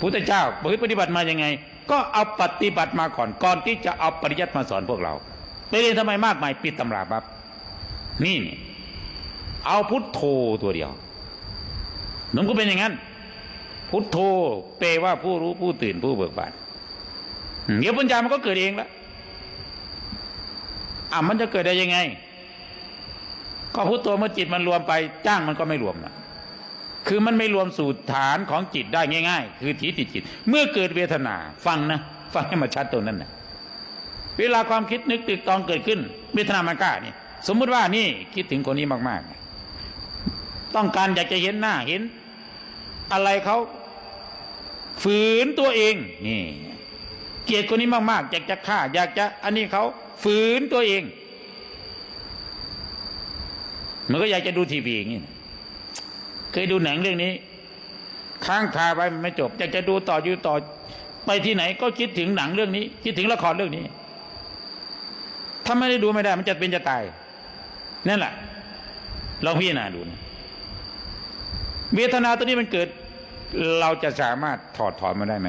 พุทธเจ้าปฏิบัติมายังไง ก็เอาปฏิบัติมาก่อนก่อนที่จะเอาปริยัติมาสอนพวกเราไปเรียนทำไมมากมายปิดตำราปั๊บนี่เอาพุทโธตัวเดียวหนุ่มก็เป็นอย่างนั้น พุทโธแปลว่าผู้รู้ผู้ตื่นผู้เบิกบานเดี๋ยวปัญญามันก็เกิดเองล้วอะมันจะเกิดได้ยังไง ก็พุทโธเมื่อจิตมันรวมไปจ้างมันก็ไม่รวมนะ คือมันไม่รวมสู่ฐานของจิตได้ง่าย ๆ คือถีติดจิต เมื่อเกิดเวทนา ฟังนะ ฟังให้มาชัดตรงนั้นนะเวลาความคิดนึกตึกตองเกิดขึ้น เวทนามันกล้านี่ สมมุติว่านี่คิดถึงคนนี้มากๆ ต้องการอยากจะเห็นหน้าเห็น อะไรเขาฝืนตัวเองนี่เกลียดคนนี้มากๆอยากจะฆ่า อยากจะ อันนี้เขาฝืนตัวเอง มันก็อยากจะดูทีวีอย่างนี้นะ เคยดูหนังเรื่องนี้ ค้างคาไปมันไม่จบอยากจะดูต่ออยู่ต่อ ไปที่ไหนก็คิดถึงหนังเรื่องนี้ คิดถึงละครเรื่องนี้ ถ้าไม่ได้ดูไม่ได้ มันจะเป็นจะตายนั่นแหละลองพิจารณาดูนะเวทนาตัวนี้มันเกิด เราจะสามารถถอดถอนมันได้ไหม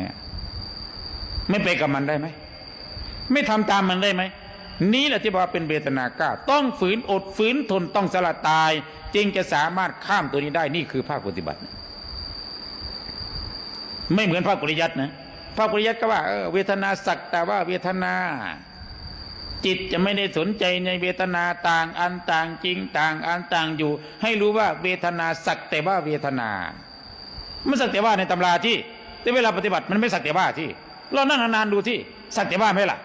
ไม่ไปกับมันได้ไหมไม่ทำตามมันได้ไหม นี่แหละที่บอกว่าเป็นเวทนาก้าต้องฝืนอดฝืนทนต้องสละตาย จึงจะสามารถข้ามตัวนี้ได้นี่คือภาคปฏิบัติ ไม่เหมือนภาคปริยัตินะภาคปริยัติก็ว่าเออเวทนาสักแต่ว่าเวทนา จิตจะไม่ได้สนใจในเวทนาต่างอันต่างจริงต่างอันต่างอยู่ ให้รู้ว่าเวทนาสักแต่ว่าเวทนาไม่สักแต่ว่าในตำราที่แต่เวลาปฏิบัติมันไม่สักแต่ว่าที่เรานั่งนานๆดูที่สักแต่ว่าไหมล่ะ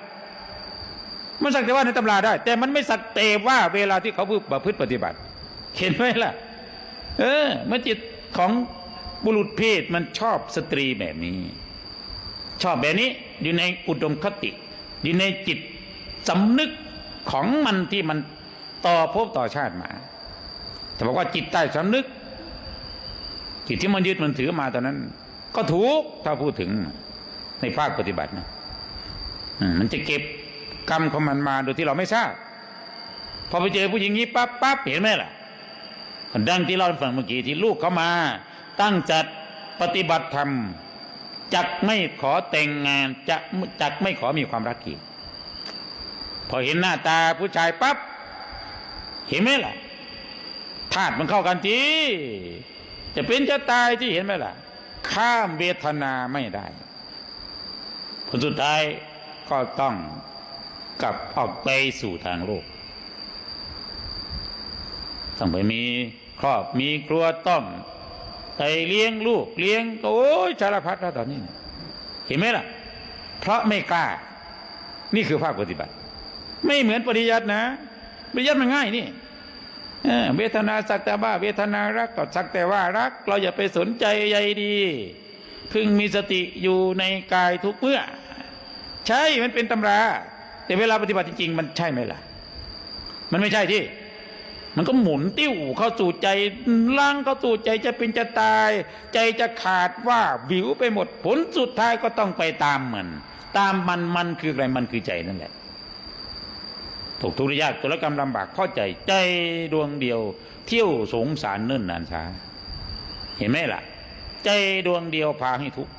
มันสักแต่ว่าในตำราได้ แต่มันไม่สักแต่ว่าเวลาที่เขาประพฤติปฏิบัติ เห็นไหมล่ะ เออเมื่อจิตของบุรุษเพศมันชอบสตรีแบบนี้ ชอบแบบนี้อยู่ในอุดมคติ อยู่ในจิตสำนึกของมันที่มันต่อภพต่อชาติมาแต่บอกว่าจิตใต้สำนึก จิตที่มันยึดมันถือมาตอนนั้น ก็ถูกถ้าพูดถึงในภาคปฏิบัตินะมันจะเก็บ กรรมของมันมาโดยที่เราไม่ทราบพอไปเจอผู้หญิงนี้ปั๊บปั๊บเห็นไหมล่ะดังที่เราฟังเมื่อกี้ที่ลูกเขามา ตั้งจัดปฏิบัติธรรมจักไม่ขอแต่งงานจะจักไม่ขอมีความรักอีกพอเห็นหน้าตาผู้ชายปั๊บเห็นไหมล่ะธาตุมันเข้ากันทีจะเป็นจะตายที่เห็นไหมล่ะ ข้ามเวทนาไม่ได้ผลสุดท้ายก็ต้อง กลับออกไปสู่ทางโลก ต้องไปมีครอบมีครัวต้องไปเลี้ยงลูกเลี้ยงโอ้ยสารพัดแล้วตอนนี้ เห็นไหมล่ะ เพราะไม่กล้า นี่คือภาคปฏิบัติ ไม่เหมือนปริยัตินะ ปริยัติมันง่ายนี่เอเวทนาสักแต่ว่าเวทนารักก็สักแต่ว่ารัก เราอย่าไปสนใจใยดี พึงมีสติอยู่ในกายทุกเมื่อ ใช่มันเป็นตำรา แต่เวลาปฏิบัติจริงๆมันใช่ไหมล่ะ มันไม่ใช่ที่ มันก็หมุนติ้วเข้าสู่ใจล่างเข้าสู่ใจจะเป็นจะตาย ใจจะขาดว่าวิวไปหมดผลสุดท้ายก็ต้องไปตามมัน ตามมันมันคืออะไรมันคือใจนั่นแหละถูกทุกข์ยากตุลกรรมลำบากเพราใจใจดวงเดียว เที่ยวสงสารเนิ่นนานช้า เห็นไหมล่ะ ใจดวงเดียวพาให้ทุกข์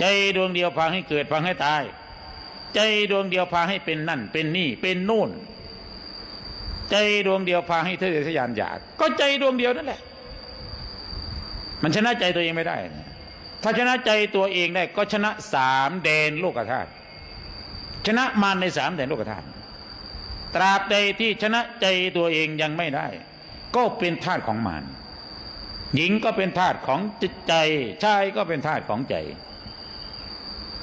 ใจดวงเดียวพาให้เกิดพาให้ตาย ใจดวงเดียวพาให้เป็นนั่น เป็นนี่เป็นนู่น ใจดวงเดียวพาให้เทะทะยานอยาก ก็ใจดวงเดียวนั่นแหละ มันชนะใจตัวเองไม่ได้ ถ้าชนะใจตัวเองได้ ก็ชนะสามแดนโลกธาตุชนะมารในสามแดนโลกธาตุตราบใดที่ชนะใจตัวเองยังไม่ได้ ก็เป็นธาตุของมารหญิงก็เป็นธาตุของจิตใจชายก็เป็นธาตุของใจ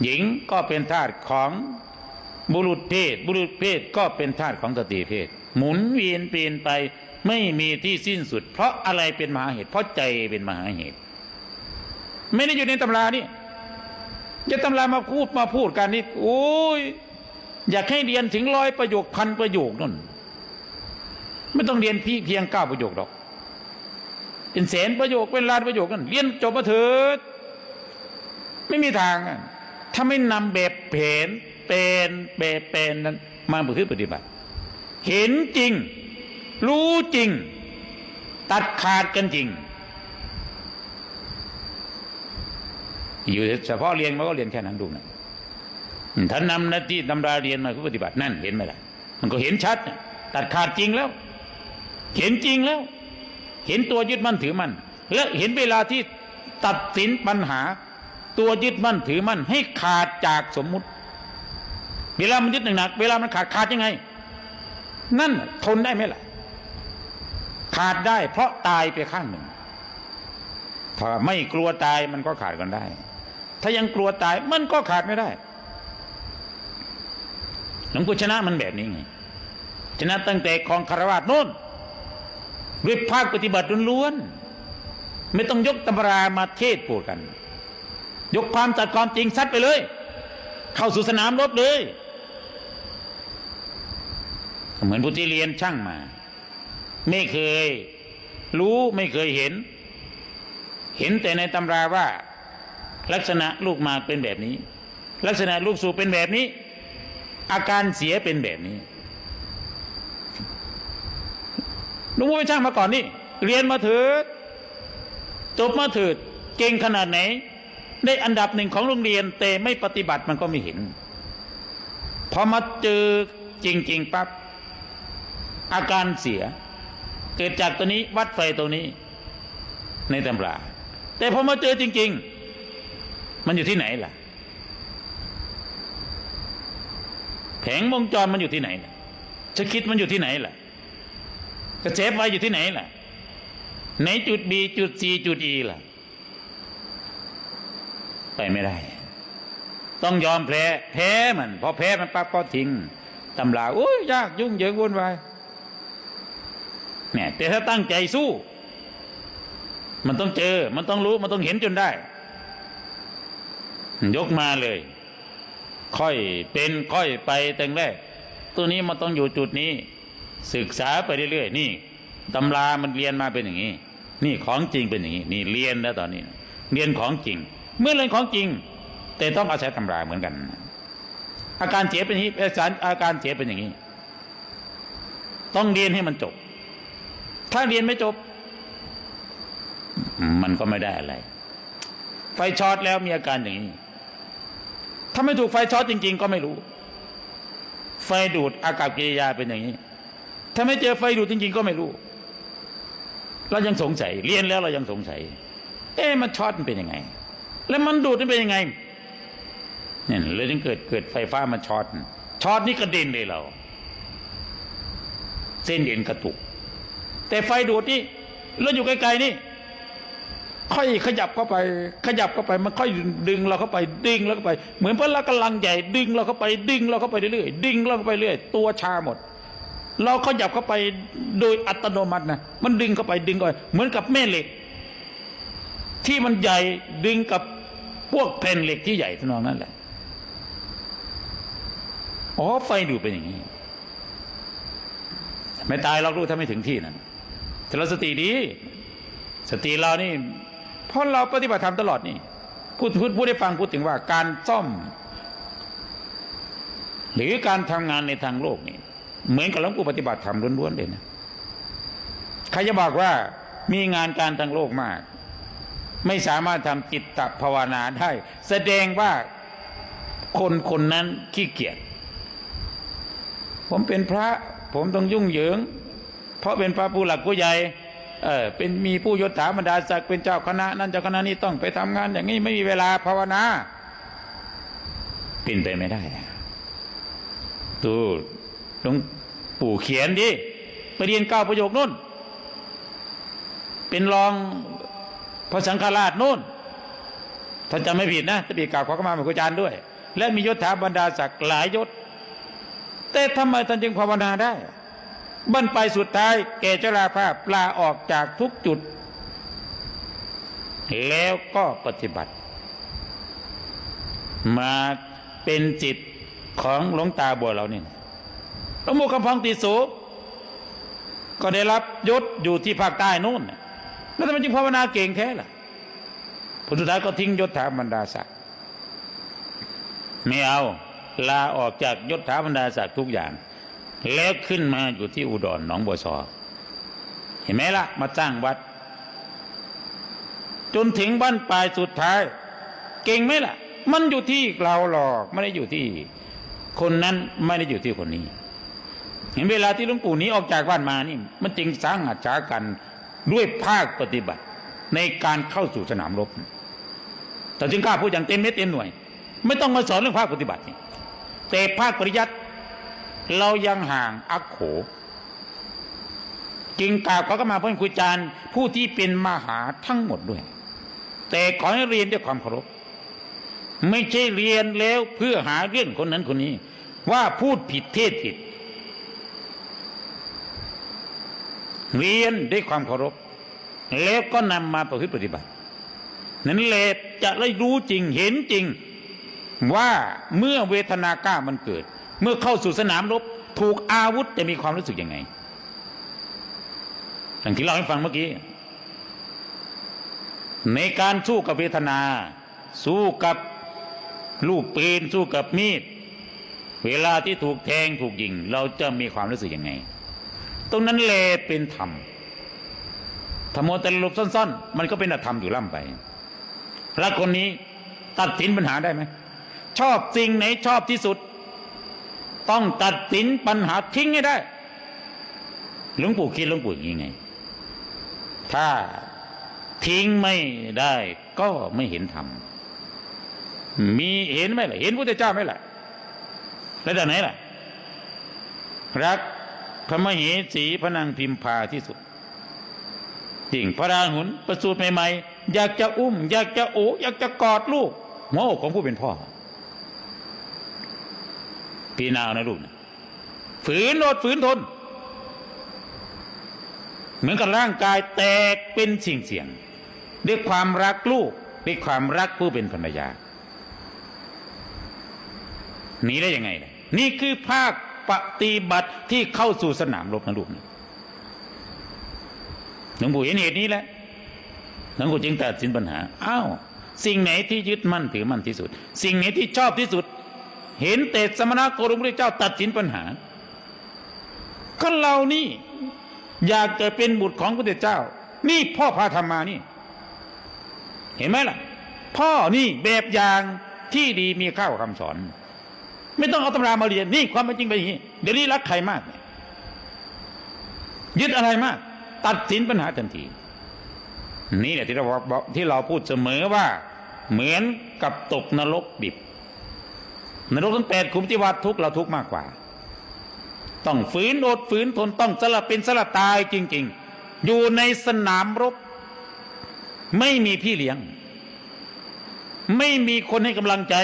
หญิงก็เป็นธาตุของบุรุษเพศ บุรุษเพศก็เป็นธาตุของสตรีเพศ หมุนเวียนเปลี่ยนไปไม่มีที่สิ้นสุด เพราะอะไรเป็นมหาเหตุ เพราะใจเป็นมหาเหตุ ไม่ได้อยู่ในตำรานี่จะตำรามาพูดมาพูดกันนี่โอ้ยอยากให้เรียนถึงร้อยประโยคพันประโยคนั่นไม่ต้องเรียนพี่เพียงเก้าประโยคหรอก เป็นแสนประโยคเป็นล้านประโยคนั่นเรียนจบมาเถิดไม่มีทางอะ ถ้าไม่นำแบบเพนเป็นแบบเป็นนั้นมาประพฤติปฏิบัติ เห็นจริง รู้จริง ตัดขาดกันจริง อยู่เฉพาะเรียนมันก็เรียนแค่นั้นดูนะอืมถ้านำหน้าที่ตำราเรียนมาคือปฏิบัตินั่นเห็นไหมล่ะมันก็เห็นชัด ตัดขาดจริงแล้ว เห็นจริงแล้ว เห็นตัวยึดมั่นถือมั่นและเห็นเวลาที่ตัดสินปัญหา ตัวยึดมั่นถือมั่นให้ขาดจากสมมุติ เวลามันยึดหนักๆเวลามันขาดขาดยังไง นั่นทนได้ไหมล่ะ ขาดได้เพราะตายไปข้างหนึ่ง ถ้าไม่กลัวตายมันก็ขาดกันได้ ถ้ายังกลัวตายมันก็ขาดไม่ได้หลวงปู่ชนะมันแบบนี้ไงชนะตั้งแต่ของคารวะโน่นด้วยภาคปฏิบัติล้วนๆไม่ต้องยกตำรามาเทศพูดกัน ยกความจัดความจริงซัดไปเลย เข้าสู่สนามรบเลย เหมือนผู้ที่เรียนช่างมา ไม่เคย รู้ไม่เคยเห็น เห็นแต่ในตำราว่า ลักษณะลูกมาเป็นแบบนี้ ลักษณะลูกสูบเป็นแบบนี้ อาการเสียเป็นแบบนี้ลุงพ่อเป็นช่างมาก่อนนี่ เรียนมาเถิดจบมาเถิดเก่งขนาดไหน ได้อันดับหนึ่งของโรงเรียน แต่ไม่ปฏิบัติมันก็ไม่เห็น พอมาเจอจริงๆปั๊บอาการเสีย เกิดจากตัวนี้วัดไฟตัวนี้ ในตำรา แต่พอมาเจอจริง ๆ มันอยู่ที่ไหนล่ะแผงวงจรมันอยู่ที่ไหนล่ะชะคิดมันอยู่ที่ไหนล่ะกระแสไฟอยู่ที่ไหนล่ะ ไหนจุด B จุด C จุด E ล่ะ ไปไม่ได้ ต้องยอมแพ้แพ้มันพอแพ้มันปั๊บก็ทิ้งตำราโอ้ยยากยุ่งเหยิงวุ่นวายเนี่ยแต่ถ้าตั้งใจสู้ มันต้องเจอ มันต้องรู้มันต้องเห็นจนได้ ยกมาเลย ค่อยเป็นค่อยไปแต่งแรกตัวนี้มันต้องอยู่จุดนี้ ศึกษาไปเรื่อยๆนี่ตำรามันเรียนมาเป็นอย่างนี้ นี่ของจริงเป็นอย่างนี้ นี่เรียนแล้วตอนนี้ เรียนของจริง เมื่อเรียนของจริง แต่ต้องอาศัยตำราเหมือนกัน อาการเสียเป็นอย่างนี้อาการอาการเสียเป็นอย่างนี้ ต้องเรียนให้มันจบ ถ้าเรียนไม่จบ มันก็ไม่ได้อะไร ไฟช็อตแล้วมีอาการอย่างนี้ ถ้าไม่ถูกไฟช็อตจริง ๆ ก็ไม่รู้ ไฟดูดอากับกิริยาเป็นอย่างนี้ ถ้าไม่เจอไฟดูดจริง ๆ ก็ไม่รู้เรายังสงสัย เรียนแล้วเรายังสงสัย เอ๊ะมันช็อตมันเป็นยังไง แล้วมันดูดมันเป็นยังไงเนี่ยเลยจึงเกิดเกิดไฟฟ้ามันช็อตช็อตนี่กระเด็นเลยเรา เส้นเอ็นกระตุก แต่ไฟดูดนี่เราอยู่ไกลๆนี่ ค่อยขยับเข้าไป ขยับเข้าไป มันค่อยดึงเราเข้าไปดึงเราเข้าไป เหมือนพละกำลังใหญ่ดึงเราเข้าไปดึงเราเข้าไปเรื่อยๆดึงเราเข้าไปเรื่อยตัวชาหมด เราขยับเข้าไปโดยอัตโนมัตินะมันดึงเข้าไปดึงเข้าไปเหมือนกับแม่เหล็ก ที่มันใหญ่ดึงกับ พวกแผ่นเหล็กที่ใหญ่ทำนองนั้นแหละอ๋อไฟดูเป็นอย่างนี้ ไม่ตายเรารู้ถ้าไม่ถึงที่นั้นแต่เราสติดี สติเรานี่เพราะเราปฏิบัติธรรมตลอดนี่พูดพูดพูดได้ฟังพูดถึงว่าการซ่อม หรือการทำงานในทางโลกนี่เหมือนกับหลวงปู่ปฏิบัติธรรมล้วนๆเลยนะใครจะบอกว่ามีงานการทางโลกมาก ไม่สามารถทำจิตตภาวนาได้ แสดงว่าคนคนนั้นขี้เกียจผมเป็นพระ ผมต้องยุ่งเหยิง เพราะเป็นพระผู้หลักผู้ใหญ่เออเป็นมีผู้ยศถาบรรดาศักดิ์เป็นเจ้าคณะ นั่นเจ้าคณะนี้ต้องไปทำงาน อย่างนี้ไม่มีเวลาภาวนาเป็นไปไม่ได้ดูหลวงปู่เขียนดิไปเรียนเก้าประโยคนู่น เป็นรอง พระสังฆราชนู่นถ้าจำไม่ผิดนะจะปีกล่าวขอเข้ามาเป็นครูอาจารย์ด้วย และมียศถาบรรดาศักดิ์หลายยศ แต่ทำไมท่านจึงภาวนาได้บั้นไปสุดท้ายแก่ชราภาพลาออกจากทุกจุด แล้วก็ปฏิบัติ มาเป็นจิตของหลวงตาบัวเรานี่หลวงปู่คำพังติโสก็ได้รับยศอยู่ที่ภาคใต้นู่นน่ะ แล้วทำไมจึงภาวนาเก่งแท้ล่ะผลสุดท้ายก็ทิ้งยศถาบรรดาศักดิ์ไม่เอาลาออกจากยศถาบรรดาศักดิ์ทุกอย่าง แล้วขึ้นมาอยู่ที่อุดรหนองบัวซอเห็นไหมล่ะ มาสร้างวัด จนถึงบ้านปลายสุดท้าย เก่งไหมล่ะ มันอยู่ที่เราหรอกไม่ได้อยู่ที่ คนนั้นไม่ได้อยู่ที่คนนี้ เห็นเวลาที่หลวงปู่หนี้ออกจากบ้านมานี่ มันจึงสร้างอาชากัน ด้วยภาคปฏิบัติในการเข้าสู่สนามรบแต่จึงกล้าพูดอย่างเต็มเม็ดเต็มหน่วย ไม่ต้องมาสอนเรื่องภาคปฏิบัตินี่แต่ภาคปริยัติเรายังห่างอักโขจึงกล่าวเขาก็มาเพื่อนคุยจานผู้ที่เป็นมหาทั้งหมดด้วย แต่ขอให้เรียนด้วยความเคารพไม่ใช่เรียนแล้วเพื่อหาเรื่องคนนั้นคนนี้ ว่าพูดผิดเทศผิด เรียนด้วยความเคารพ แล้วก็นำมาประพฤติปฏิบัติ นั้นแหละจะได้รู้จริงเห็นจริง ว่าเมื่อเวทนากล้ามันเกิด เมื่อเข้าสู่สนามรบ ถูกอาวุธจะมีความรู้สึกยังไงอย่างที่เล่าให้ฟังเมื่อกี้ ในการสู้กับเวทนา สู้กับลูกปืนสู้กับมีด เวลาที่ถูกแทงถูกยิง เราจะมีความรู้สึกยังไง ตรงนั้นแลเป็นธรรมธรรมโมแต่ละลบซ่อนๆ มันก็เป็นธรรมอยู่ล่ำไป แล้วคนนี้ตัดสินปัญหาได้ไหม ชอบสิ่งไหนชอบที่สุด ต้องตัดสินปัญหาทิ้งให้ได้หลวงปู่คิดหลวงปู่อย่างไง ถ้าทิ้งไม่ได้ก็ไม่เห็นธรรมมีเห็นไหมล่ะ เห็นพระเจ้าไหมล่ะ แล้วด้านไหนล่ะ รัก พระมเหสีพระนางพิมพาที่สุด จริงพระราหุลประสูติใหม่ๆอยากจะอุ้ม อยากจะโอบอยากจะกอดลูกหัวอกของผู้เป็นพ่อพี่นาวนะลูกนะฝืนอดฝืนทน เหมือนกับร่างกายแตกเป็นสิ่งเสียงด้วยความรักลูกด้วยความรักผู้เป็นภรรยาหนีได้ยังไงล่ะนี่คือภาค ปฏิบัติที่เข้าสู่สนามรบนะลูกนะหลวงปู่เห็นเหตุนี้แหละหลวงปู่จึงตัดสินปัญหาอ้าวสิ่งไหนที่ยึดมั่นถือมั่นที่สุด สิ่งไหนที่ชอบที่สุด เห็นแต่สมณะโคดมพระเจ้าตัดสินปัญหา ก็เรานี่ อยากจะเป็นบุตรของพระเจ้า นี่พ่อพาธรรมมานี่ เห็นไหมล่ะ พ่อนี่แบบอย่างที่ดีมีข้าวคำสอน ไม่ต้องเอาตำรามาเรียนนี่ความเป็นจริงเป็นอย่างนี้เดี๋ยวนี้รักใครมาก ยึดอะไรมาก ตัดสินปัญหาทันที นี่แหละที่เราบอกที่เราพูดเสมอว่า เหมือนกับตกนรกดิบ นรกทั้งแปดขุมที่วัดทุกเราทุกมากกว่า ต้องฝืนอดฝืนทนต้องสละเป็นสละตายจริง ๆ อยู่ในสนามรบ ไม่มีพี่เลี้ยง ไม่มีคนให้กำลังใจ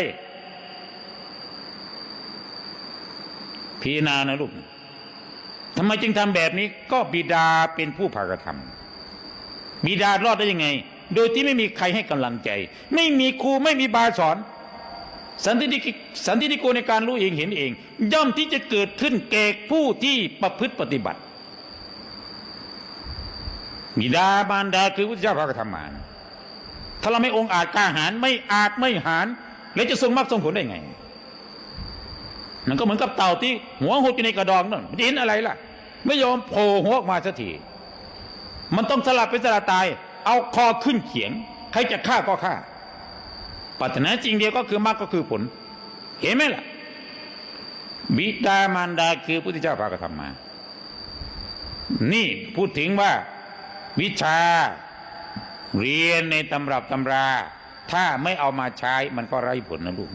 พีนานะลูกทำไมจึงทำแบบนี้ ก็บิดาเป็นผู้พากระทำบิดารอดได้ยังไง โดยที่ไม่มีใครให้กำลังใจ ไม่มีครูไม่มีบาสอน สันตินิกสันตินิโกในการรู้เองเห็นเอง ย่อมที่จะเกิดขึ้นแก่ผู้ที่ประพฤติปฏิบัติ บิดามารดาคือพระเจ้าพระกระทำมานถ้าเราไม่องค์อาจกล้าหาญไม่อาจไม่หาร แล้วจะทรงมรรคทรงผลได้ไง มันก็เหมือนกับเต่าที่หัวหดอยู่ในกระดองนั่นมันจะเห็นอะไรล่ะ ไม่ยอมโผล่หัวออกมาสักทีมันต้องสลับเป็นสลับตาย เอาคอขึ้นเขียง ใครจะฆ่าก็ฆ่าปรารถนาจริงเดียวก็คือมรรคก็คือผล เห็นไหมล่ะ บิดามารดาคือพระพุทธเจ้าพากระทำมา นี่พูดถึงว่า วิชา เรียนในตำรับตำรา ถ้าไม่เอามาใช้มันก็ไร้ผลนะลูก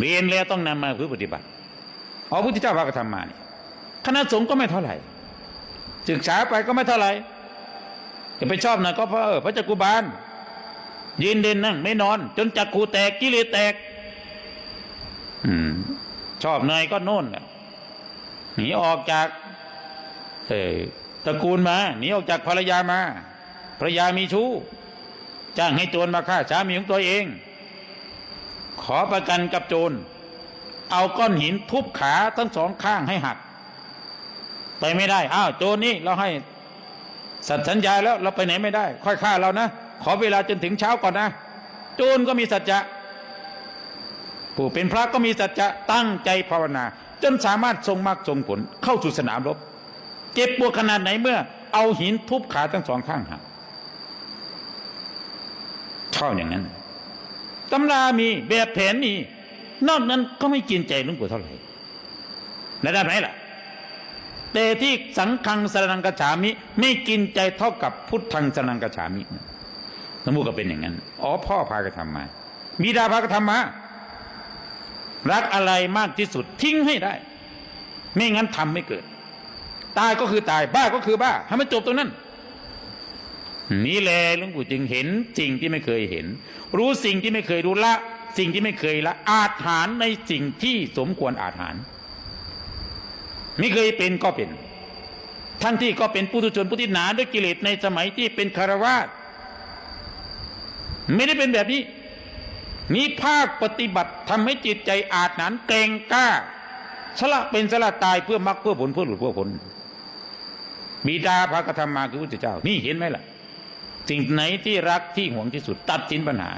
เรียนแล้วต้องนำมาพื่อปฏิบัติเอาพุทธเจ้าพากระทำมาเนี่ยคณะสงฆ์ก็ไม่เท่าไหร่ศึกษาไปก็ไม่เท่าไหร่จะไปชอบน่อยก็เพราะพระจักรุบาลยืนเด่นนั่ง ไม่นอน จนจักขูแตกกิเลสแตก อืม ชอบเนยก็โน่นแหละหนีออกจากเออตระกูลมาหนีออกจากภรรยามาภรรยามีชู้ จ้างให้โจรมาฆ่าสามีของตัวเอง ขอประกันกับโจร เอาก้อนหินทุบขาทั้งสองข้างให้หัก ไปไม่ได้ อ้าวโจรนี่เราให้สัตย์สัญญาแล้วเราไปไหนไม่ได้ ค่อยฆ่าเรานะ ขอเวลาจนถึงเช้าก่อนนะ โจรก็มีสัจจะผู้เป็นพระก็มีสัจจะตั้งใจภาวนา จนสามารถทรงมรรคทรงผลเข้าสู่สนามรบ เจ็บปวดขนาดไหนเมื่อ เอาหินทุบขาทั้งสองข้างหักชอบอย่างนั้น ตำรามีแบบแผนมี นอกนั้นก็ไม่กินใจหลวงปู่เท่าไหร่ระดับไหนล่ะ แต่ที่สังฆังสรนังกฉามิ ไม่กินใจเท่ากับพุทธังสรนังกฉามิสมมุติก็เป็นอย่างนั้น อ๋อพ่อพากระทำมาบิดาพากระทำมา รักอะไรมากที่สุดทิ้งให้ได้ ไม่งั้นทำไม่เกิด ตายก็คือตายบ้าก็คือบ้าให้มันจบตรงนั้น นี่แหละหลวงปู่จึงเห็นสิ่งที่ไม่เคยเห็น รู้สิ่งที่ไม่เคยรู้ละ สิ่งที่ไม่เคยละ อาถรรพ์ในสิ่งที่สมควรอาถรรพ์ไม่เคยเป็นก็เป็น ทั้งที่ก็เป็นปุถุชนผู้ที่หนาด้วยกิเลสในสมัยที่เป็นคารวาสไม่ได้เป็นแบบนี้มีภาคปฏิบัติทำให้จิตใจอาจหนานเกรงกล้า สละเป็นสละตายเพื่อมรรคเพื่อผลเพื่อหลุดเพื่อผลบิดาพระกธรรมมาคือพระพุทธเจ้า นี่เห็นไหมล่ะ สิ่งไหนที่รักที่ห่วงที่สุด ตัดสินปัญหา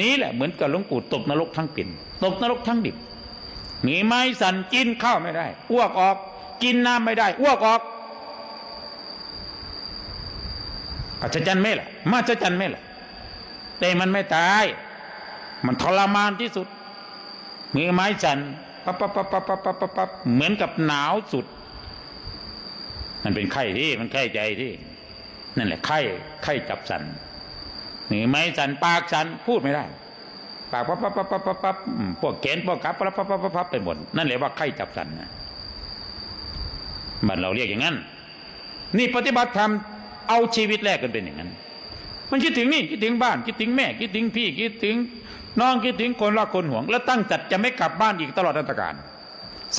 นี้แหละเหมือนกับหลวงปู่ตกนรกทั้งเป็นตกนรกทั้งดิบมีไม้สันกินข้าวไม่ได้อ้วกออก กินน้ำไม่ได้อ้วกออกอัจจรรย์ไม่ละมาอัจันไม่ละแต่มันไม่ตาย มันทรมานที่สุด มือไม้สันป๊บป๊บปั๊บปั๊บปั๊บปั๊บปั๊บเหมือนกับหนาวสุด มันเป็นไข้ที่มันไข้ใจที่ นั่นแหละไข้ไข้จับสันมือไม้สันปากสันพูดไม่ได้ ปากปั๊บปั๊บปั๊บปั๊บปั๊บพวกแขนพวกขาปั๊บปั๊บปั๊บปั๊บปั๊บไปหมดนั่นแหละว่าไข้จับสันนะมันเราเรียกอย่างนั้น นี่ปฏิบัติธรรมเอาชีวิตแรกกันเป็นอย่างนั้น มันคิดถึงนี่คิดถึงบ้านคิดถึงแม่คิดถึงพี่คิดถึงน้องคิดถึงคนรักคนห่วง แล้วตั้งจัดจะไม่กลับบ้านอีกตลอดอันตรการ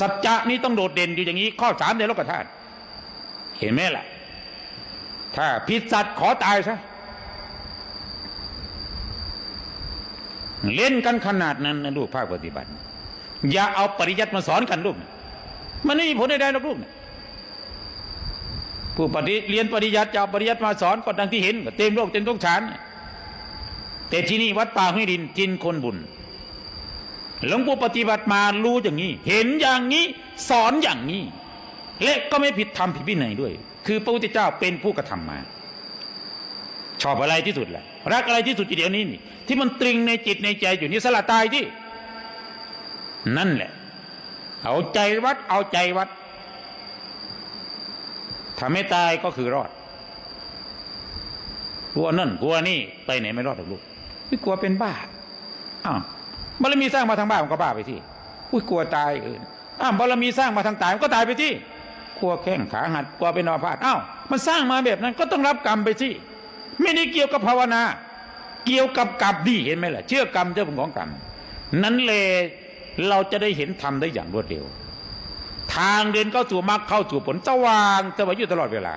สัจจะนี้ต้องโดดเด่นอยู่อย่างนี้ ข้อสามในโลกธาตุเห็นไหมล่ะ ถ้าผิดสัตว์ขอตายซะเล่นกันขนาดนั้นนะลูกภาคปฏิบัติ อย่าเอาปริยัติมาสอนกันลูกมันไม่มีผลใดๆหรอกลูกผู้ปฏิเรียนปริยัติจะเอาปริยัติมาสอนก็ดังที่เห็นเต็มโลกเต็มทุกฐานแต่ที่นี่วัดป่าห้วยดินจินคนบุญหลวงปู่ปฏิบัติมารู้อย่างนี้ เห็นอย่างนี้ สอนอย่างนี้ และก็ไม่ผิดธรรมผิดวินัยด้วย คือพระพุทธเจ้าเป็นผู้กระทำมา ชอบอะไรที่สุดแหละรักอะไรที่สุดทีเดียวนี้นี่ ที่มันตรึงในจิตในใจอยู่นี่สละตายที่นั่นแหละ เอาใจวัด เอาใจวัดถ้าไม่ตายก็คือรอดกลัวนั่นกลัวนี่ไปไหนไม่รอดหรอกลูกไม่กลัวเป็นบ้าอ้าวบารมีสร้างมาทางบ้ามันก็บ้าไปที่อุ้ยกลัวตายเอออ้าวบารมีสร้างมาทางตายมันก็ตายไปที่ กลัวแข้งขาหัดกลัวเป็นอนพาดอ้าวมันสร้างมาแบบนั้นก็ต้องรับกรรมไปที่ไม่ได้เกี่ยวกับภาวนา เกี่ยวกับกรรมดีเห็นไหมล่ะเชื่อกรรมเจ้าของกรรมนั้นเลยเราจะได้เห็นธรรมได้อย่างรวดเร็ว ทางเดินเข้าสู่มรรคเข้าสู่ผลสว่างสว่างอยู่ตลอดเวลา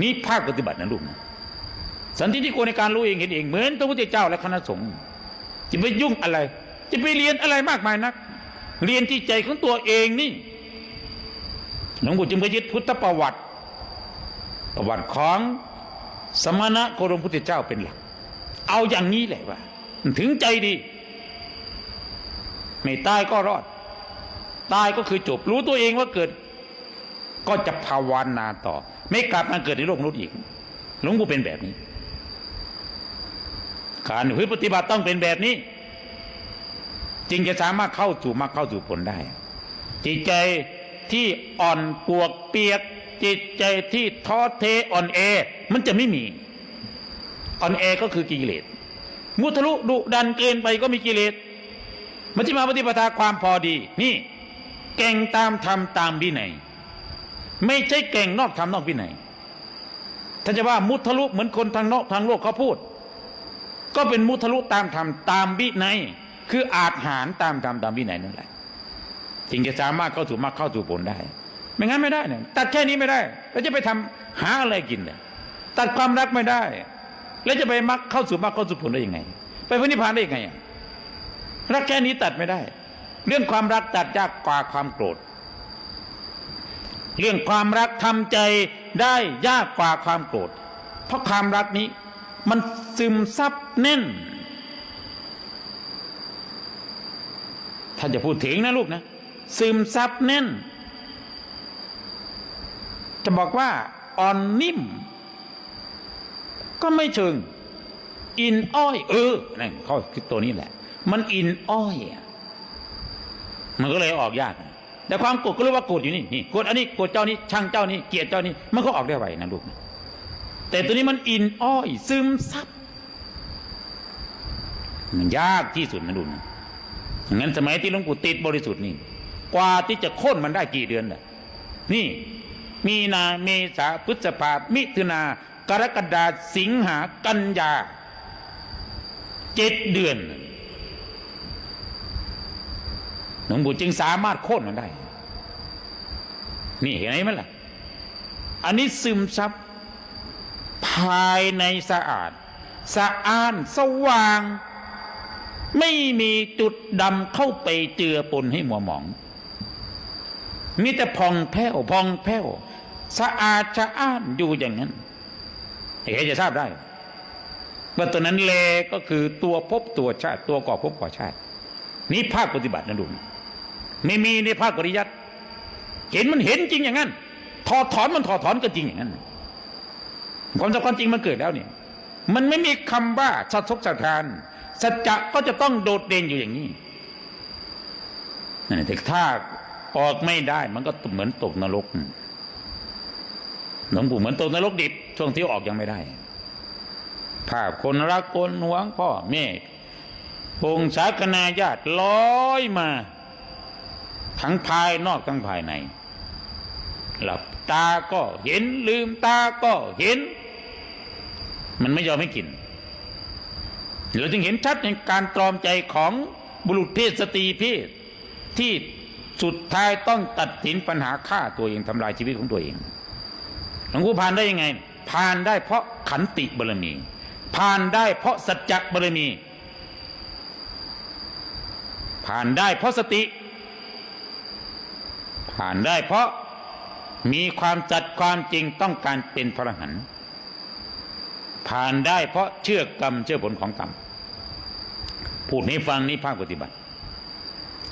นี่ภาคปฏิบัตินะลูกนะสันติที่โกในการรู้เองเห็นเองเหมือนพระพุทธเจ้าและคณะสงฆ์จะไปยุ่งอะไร จะไปเรียนอะไรมากมายนัก เรียนที่ใจของตัวเองนี่ หลวงปู่จึงไปยึดพุทธประวัติ ประวัติของสมณะโคดมพุทธเจ้าเป็นหลัก เอาอย่างนี้แหละว่าถึงใจดี ไม่ตายก็รอด ตายก็คือจบ รู้ตัวเองว่าเกิด ก็จะภาวนาต่อ ไม่กลับมาเกิดในโลกมนุษย์อีกหลวงปู่เป็นแบบนี้ การพิปฏิบัติต้องเป็นแบบนี้ จึงจะสามารถเข้าสู่มรรคเข้าสู่ผลได้ จิตใจ ที่อ่อนปวกเปียก จิตใจที่ท้อเทอ่อนแอ มันจะไม่มีอ่อนแอก็คือกิเลสมุทะลุดุดันเกินไปก็มีกิเลสมัชฌิมาปฏิปทาความพอดี นี่ เก่งตามธรรมตามวินัยไม่ใช่เก่งนอกธรรมนอกวินัยถ้าจะว่ามุทะลุเหมือนคนทางนอกทางโลกเขาพูด ก็เป็นมุทะลุตามธรรมตามวินัยคืออาจหารตามธรรมตามวินัยนั่นแหละ จึงจะสามารถเข้าสู่มรรคเข้าสู่ผลได้ ไม่งั้นไม่ได้เนี่ยตัดแค่นี้ไม่ได้ แล้วจะไปทำหาอะไรกินเนี่ยตัดความรักไม่ได้ แล้วจะไปมรรคเข้าสู่มรรคเข้าสู่ผลได้ยังไง ไปพระนิพพานได้ยังไงรักแค่นี้ตัดไม่ได้ เรื่องความรักตัดยากกว่าความโกรธ เรื่องความรักทำใจได้ยากกว่าความโกรธ เพราะความรักนี้ มันซึมซับแน่นถ้านจะพูดถึงนะลูกนะ ซึมซับแน่น จะบอกว่าอ่อนนิ่ม ก็ไม่เชิง อินอ้อย เออนั่นเขาคือตัวนี้แหละ มันอินอ้อยมันก็เลยออกยาก แต่ความโกรธก็รู้ว่าโกรธอยู่นี่นี่โกรธอันนี้โกรธเจ้านี้ช่างเจ้านี้เกลียดเจ้านี้ มันก็ออกได้ไวนะลูกแต่ตัวนี้มันอินอ้อย ซึมซับมันยากที่สุดนะลูกนะงั้นสมัยที่หลวงปู่ติดบริสุทธิ์นี่ กว่าที่จะโค่นมันได้กี่เดือนน่ะนี่ มีนาเมษาพฤษภามิถุนากรกฎาสิงหากันยาเจ็ดเดือนหลวงปู่จึงสามารถโค่นมันได้ นี่เห็นไหมล่ะ อันนี้ซึมซับภายในสะอาด สะอาดสว่าง ไม่มีจุดดำเข้าไปเจือปนให้มัวหมอง มีแต่พองแผ้วพองแผ้วสะอาดสะอ้านอยู่อย่างนั้นใครจะทราบได้ว่าตัวนั้นเลก็คือตัวภพตัวชาติ ตัวก่อภพก่อชาติ นี่ภาคปฏิบัตินะลุงไม่มีในภาคปริยัติเห็นมันเห็นจริงอย่างนั้นถอดถอนมันถอดถอนก็จริงอย่างนั้นความสำคัญจริงมันเกิดแล้วเนี่ย มันไม่มีคำว่าสัตทกสัทานสัจจะก็จะต้องโดดเด่นอยู่อย่างนี้นั่นแหละแต่ถ้า ออกไม่ได้มันก็เหมือนตกนรกหลวงปู่เหมือนตกนรกดิบ ช่วงที่ออกยังไม่ได้ ภาพคนรักคนหวงพ่อแม่พงศาคณาญาติลอยมา ทั้งภายนอกทั้งภายใน หลับตาก็เห็นลืมตาก็เห็น มันไม่ยอมให้กินเราจึงเห็นชัดในการตรอมใจของบุรุษเพศสตรีเพศที่ สุดท้ายต้องตัดสินปัญหาฆ่าตัวเองทำลายชีวิตของตัวเองหลวงปู่ผ่านได้ยังไง ผ่านได้เพราะขันติบารมี ผ่านได้เพราะสัจจบารมี ผ่านได้เพราะสติ ผ่านได้เพราะมีความจัดความจริงต้องการเป็นพระหันต์ผ่านได้เพราะเชื่อกรรมเชื่อผลของกรรมพูดให้ฟังนี่ภาคปฏิบัติ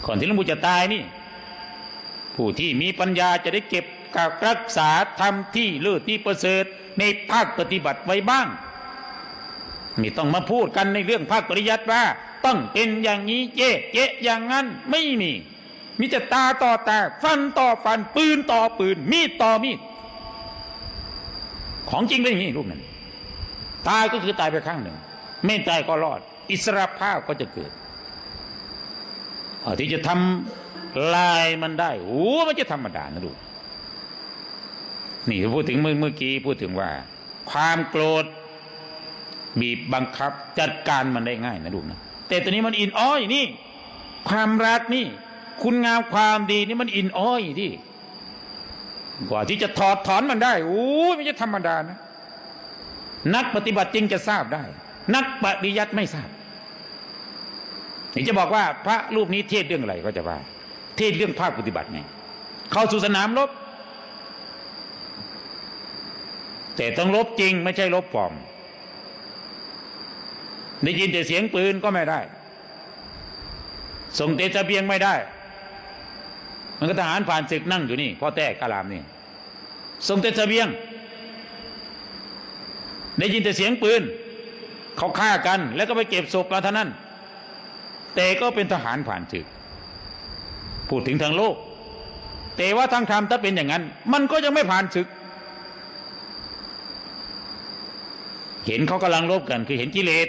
ก่อนที่หลวงปู่จะตายนี่ ผู้ที่มีปัญญาจะได้เก็บกับรักษาทำที่เลิศที่ประเสริฐในภาคปฏิบัติไว้บ้างไม่ต้องมาพูดกันในเรื่องภาคปริยัติว่า ต้องเป็นอย่างนี้เจ๊เจ๊อย่างนั้นไม่มีมีแต่ตาต่อตาฟันต่อฟันปืนต่อปืน มีดต่อมีด ของจริงเป็นอย่างนี้รูปนั้นตายก็คือตายไปข้างหนึ่ง ไม่ตายก็รอด อิสระภาพก็จะเกิดที่จะทำ ลายมันได้โอ้มันจะธรรมดานะดูนี่พูดถึงเมื่อเมื่อกี้พูดถึงว่า ความโกรธ บีบบังคับ จัดการมันได้ง่ายนะลูนะแต่ตอนนี้มันอินอ้อยนี่ ความรักนี่ คุณงามความดีนี่มันอินอ้อยที่กว่าที่จะถอดถอนมันได้โอ้ยไม่ใช่ธรรมดานะ นักปฏิบัติจริงจะทราบได้ นักปฏิยัติไม่ทราบนี่จะบอกว่าพระรูปนี้เทศเรื่องอะไรก็จะว่า ทศเรื่องภาคปฏิบัติไงเข้าสู่สนามรบ แต่ต้องลบจริงไม่ใช่ลบปลอมได้ยินแต่เสียงปืนก็ไม่ได้ ส่งเตจะเบียงไม่ได้ มันก็ทหารผ่านศึกนั่งอยู่นี่พ่อแต่กาลามนี่ส่งเตจะเบียง ได้ยินแต่เสียงปืน เขาฆ่ากัน แล้วก็ไปเก็บศพมาเท่านั้น แต่ก็เป็นทหารผ่านศึก พูดถึงทางโลก แต่ว่าทางธรรมถ้าเป็นอย่างนั้น มันก็ยังไม่ผ่านศึก เห็นเขากำลังรบกันคือเห็นกิเลส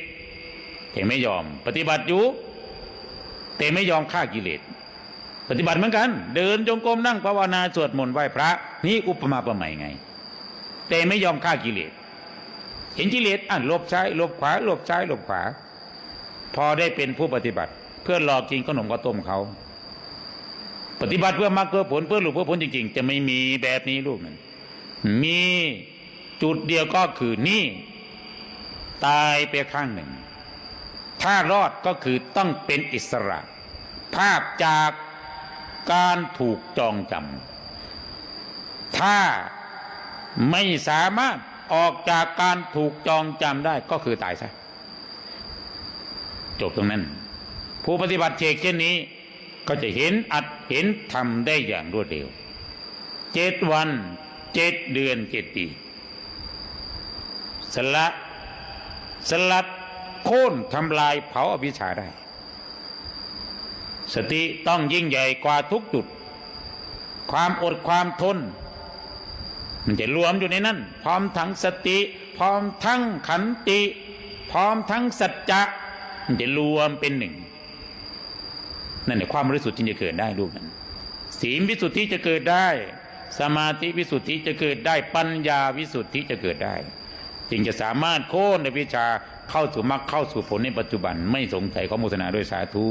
แต่ไม่ยอม ปฏิบัติอยู่ แต่ไม่ยอมฆ่ากิเลสปฏิบัติเหมือนกัน เดินจงกรมนั่งภาวนาสวดมนต์ไหว้พระ นี่อุปมาประไมยไง แต่ไม่ยอมฆ่ากิเลสเห็นกิเลสอะลบซ้ายลบขวาลบซ้ายลบขวา พอได้เป็นผู้ปฏิบัติ เพื่อหลอกกินขนมข้าวต้มเขา ปฏิบัติเพื่อมรรคเพื่อผลเพื่อหลุดเพื่อพ้นจริง ๆ จะไม่มีแบบนี้ลูกนั้นมีจุดเดียวก็คือนี่ ตายไปข้างหนึ่ง ถ้ารอดก็คือต้องเป็นอิสระ ภาพจากการถูกจองจำถ้าไม่สามารถออกจากการถูกจองจำได้ก็คือตายซะจบตรงนั้น ผู้ปฏิบัติเชกเช่นนี้ ก็จะเห็นอัดเห็นทำได้อย่างรวดเร็วเจ็ดวันเจ็ดเดือนเจ็ดปีสละสลัดโค่นทำลายเผาอวิชชาได้ สติต้องยิ่งใหญ่กว่าทุกจุด ความอดความทน มันจะรวมอยู่ในนั้น พร้อมทั้งสติ พร้อมทั้งขันติ พร้อมทั้งสัจจะ มันจะรวมเป็นหนึ่ง นั่นแหละความบริสุทธิ์ที่จะเกิดได้รูปนั้นศีลวิสุทธิจะเกิดได้ สมาธิวิสุทธิจะเกิดได้ปัญญาวิสุทธิจะเกิดได้ จึงจะสามารถโค่นในวิชาเข้าสู่มรรคเข้าสู่ผลในปัจจุบันไม่สงสัยข้อมูลนาด้วยสาธุ